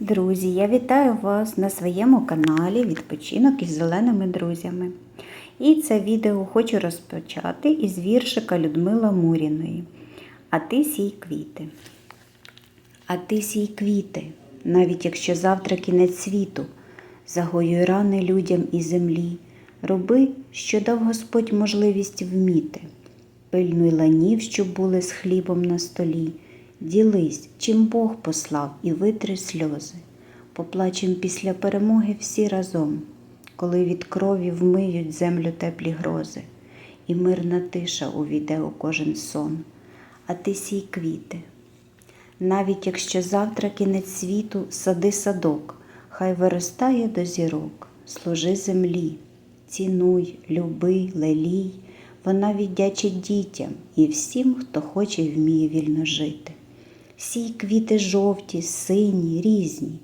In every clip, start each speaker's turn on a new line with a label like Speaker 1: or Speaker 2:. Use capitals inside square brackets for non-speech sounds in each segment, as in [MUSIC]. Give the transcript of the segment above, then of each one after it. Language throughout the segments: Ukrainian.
Speaker 1: Друзі, я вітаю вас на своєму каналі Відпочинок із зеленими друзями. І це відео хочу розпочати із віршика Людмила Муріної. А ти сій квіти. А ти сій квіти, навіть якщо завтра кінець світу, загоюй рани людям і землі. Роби, що дав Господь можливість вміти. Пильнуй ланів, щоб були з хлібом на столі. Ділись, чим Бог послав, і витри сльози. Поплачем після перемоги всі разом, коли від крові вмиють землю теплі грози, і мирна тиша увійде у кожен сон. А ти сій квіти. Навіть якщо завтра кінець світу, сади садок, хай виростає до зірок, служи землі, цінуй, люби, лелій, вона віддячить дітям і всім, хто хоче і вміє вільно жити. Сій квіти жовті, сині, різні,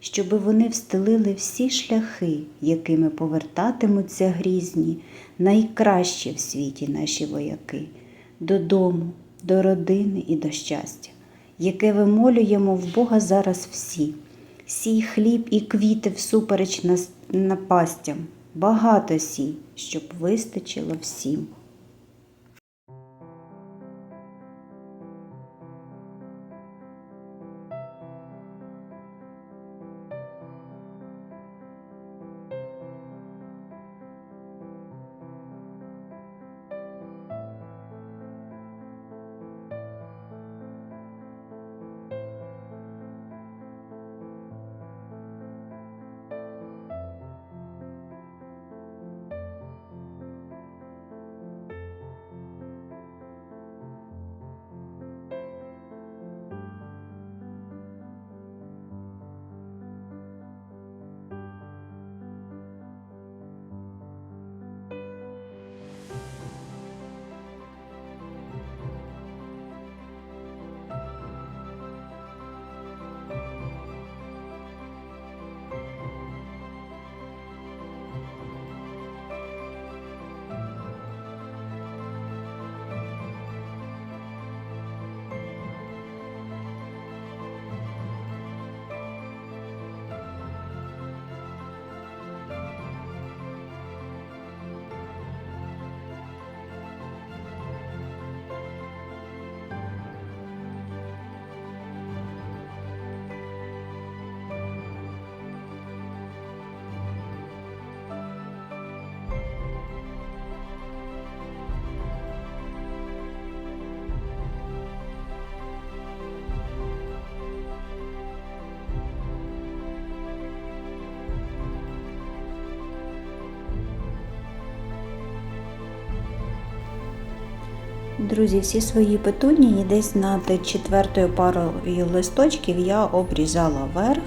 Speaker 1: щоби вони встелили всі шляхи, якими повертатимуться грізні, найкращі в світі наші вояки, додому, до родини і до щастя, яке вимолюємо в Бога зараз всі. Сій хліб і квіти всупереч напастям, багато сій, щоб вистачило всім. Друзі, всі свої петунії десь над четвертою парою листочків я обрізала вверх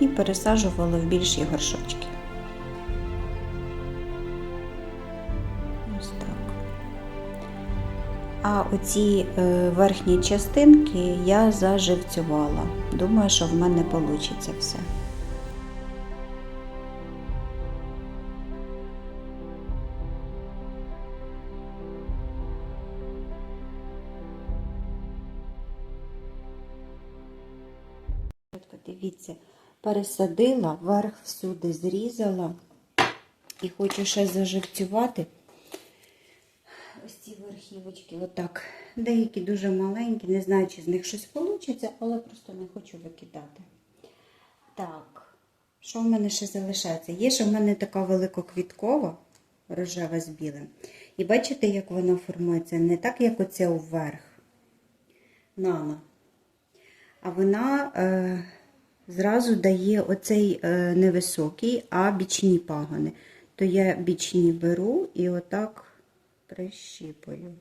Speaker 1: і пересаджувала в більші горшочки. А оці е, верхні частинки я заживцювала. Думаю, що в мене вийде все. Дивіться, пересадила, верх всюди зрізала і хочу ще заживцювати. Ось ці верхівочки, отак. Деякі дуже маленькі, не знаю, чи з них щось вийде, але просто не хочу викидати. Так, що в мене ще залишається? Є ще в мене така великоквіткова, рожева з білим. І бачите, як вона формується? Не так, як оце вверх. Нано. А вона е, зразу дає оцей е, невисокий, а бічні пагони. То я бічні беру і отак прищіпую.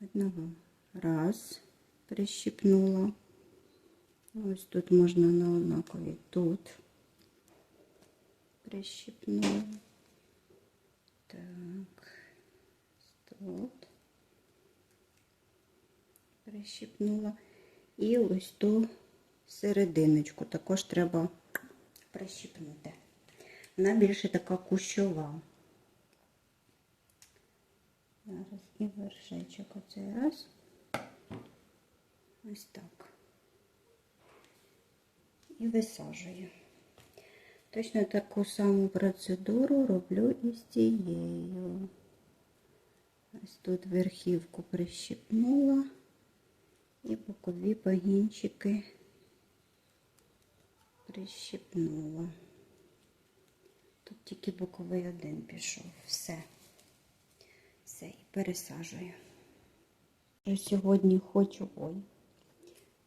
Speaker 1: Одного. Раз, прищіпнула. Ось тут можна на однакові. Тут прищіпнула. Так, тут прищіпнула. І ось ту серединочку також треба прищіпнути. Вона більше така кущова. Зараз і вершечок оцей раз. Ось так. І висаджую. Точно таку саму процедуру роблю і з цією. Ось тут верхівку прищипнула і бокові пагінчики прищипнула. Тут тільки боковий один пішов. Все. Все, і пересаджую. Я сьогодні хочу ой,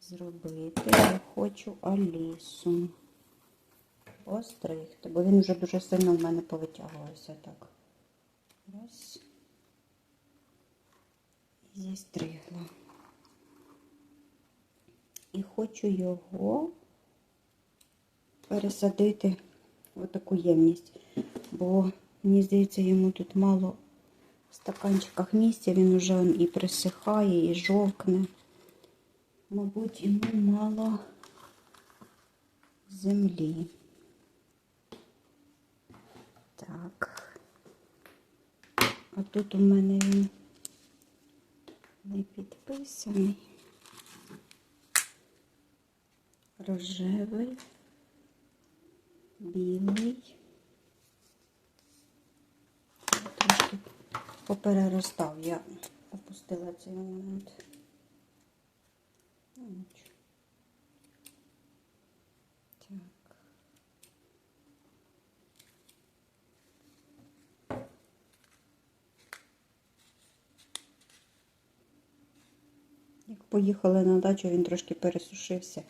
Speaker 1: зробити. Я хочу Алісу постригти, бо він вже дуже сильно в мене повитягувався так. Раз. І зістригла. І хочу його пересадити в таку ємність, бо мені здається, йому тут мало в стаканчиках місця, він вже і присихає, і жовкне. Мабуть, йому мало землі. Так. А тут у мене він не підписаний. Рожевий, білий. Трошки попереростав. Я опустила цей момент. Ну. Як поїхали на дачу, він трошки пересушився.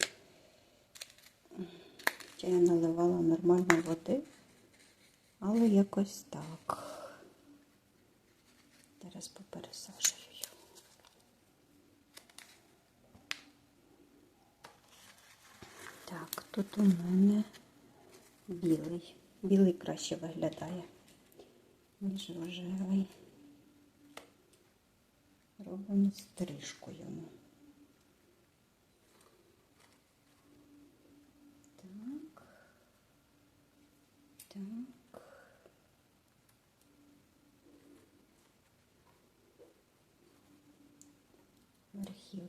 Speaker 1: Хоча я наливала нормально води, але якось так. Зараз попересажую. Так, тут у мене білий. Білий краще виглядає, ніж рожевий. Робимо стрижку йому.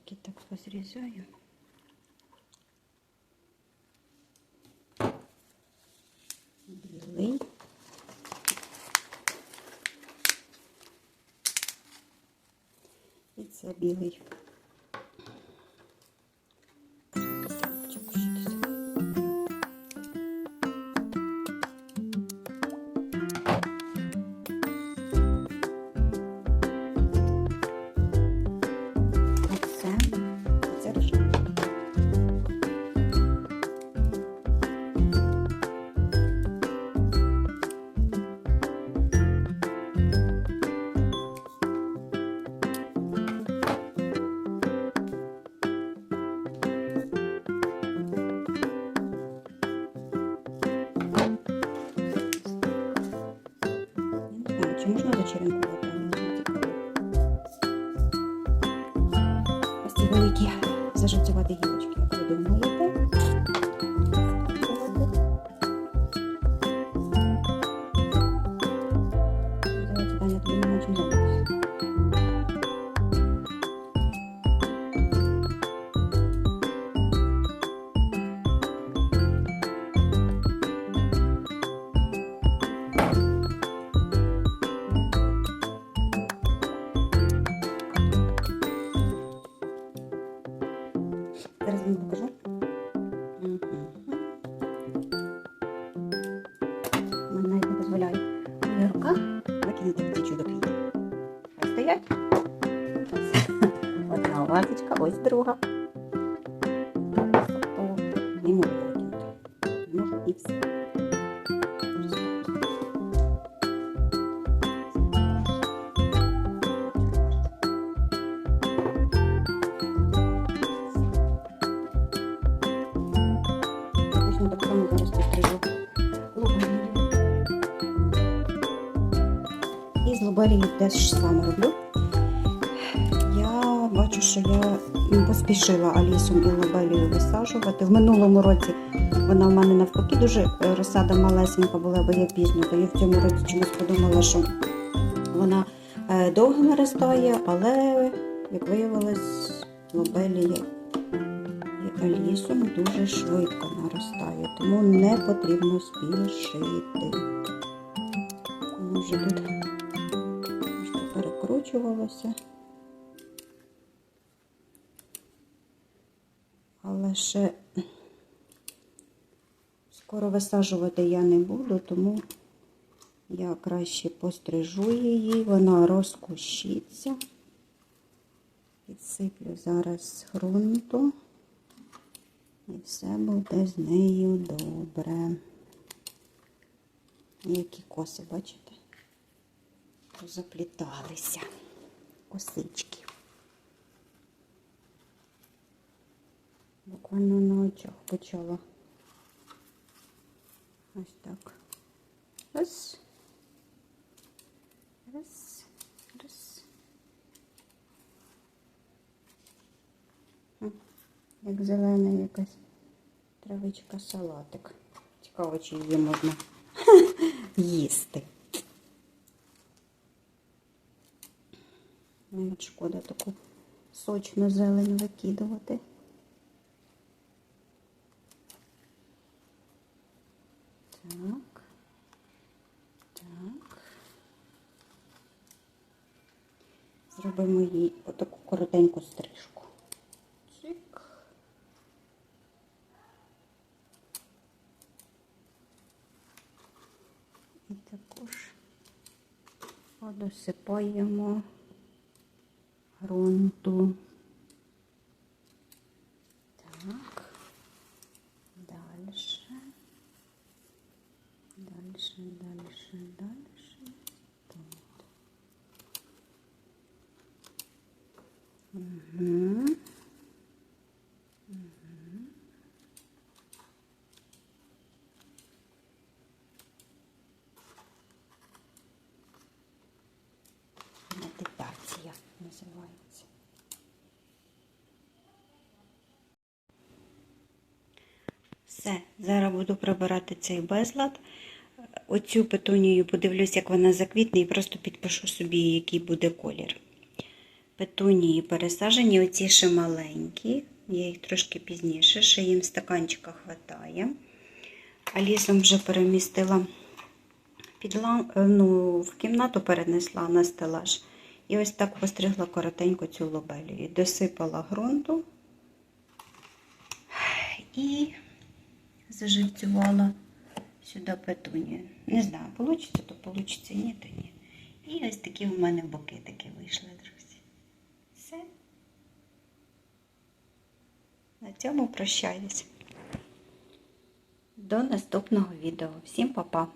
Speaker 1: Верхівки так позрізаю. Білий. І це білий. Зараз вам покажу. Мгм. Навіть не дозволяє моя руках викинути ці чудо-квіти. Ось стоять. [LAUGHS] Одна вазочка, ось друга. І з ж саме роблю. Я бачу, що я поспішила Алісом і лобелію висаджувати. В минулому році вона в мене навпаки дуже е, розсада малесенька була, бо я пізно, то я в цьому році чомусь подумала, що вона е, довго наростає, але, як виявилось, лобелія і лісом дуже швидко наростає, тому не потрібно спішити. Може тут трошки перекручувалося. Але ще скоро висаджувати я не буду, тому я краще пострижу її, вона розкущиться. Підсиплю зараз ґрунту і все буде з нею добре. Які коси, бачите? Запліталися косички. Буквально на очах почала. Ось так. Раз. Раз. Раз. Як зелена якась травичка салатик. Цікаво, чи її можна [LAUGHS] їсти. Навіть шкода таку сочну зелень викидувати. Так. Так. Зробимо їй отаку коротеньку стрижку. Чик. І також подосипаємо ґрунту. Все, зараз буду прибирати цей безлад. Оцю петунію подивлюсь, як вона заквітне, і просто підпишу собі, який буде колір. Петунії пересаджені, оці ще маленькі. Я їх трошки пізніше, ще їм стаканчика хватає. А вже перемістила під лам... е, ну, в кімнату перенесла на стелаж. І ось так постригла коротенько цю лобелію. Досипала ґрунту і заживцювала сюди петунію. Не знаю, вийде, то вийде, ні, то ні. І ось такі в мене букетики вийшли, друзі. Все. На цьому прощаюсь. До наступного відео. Всім па-па!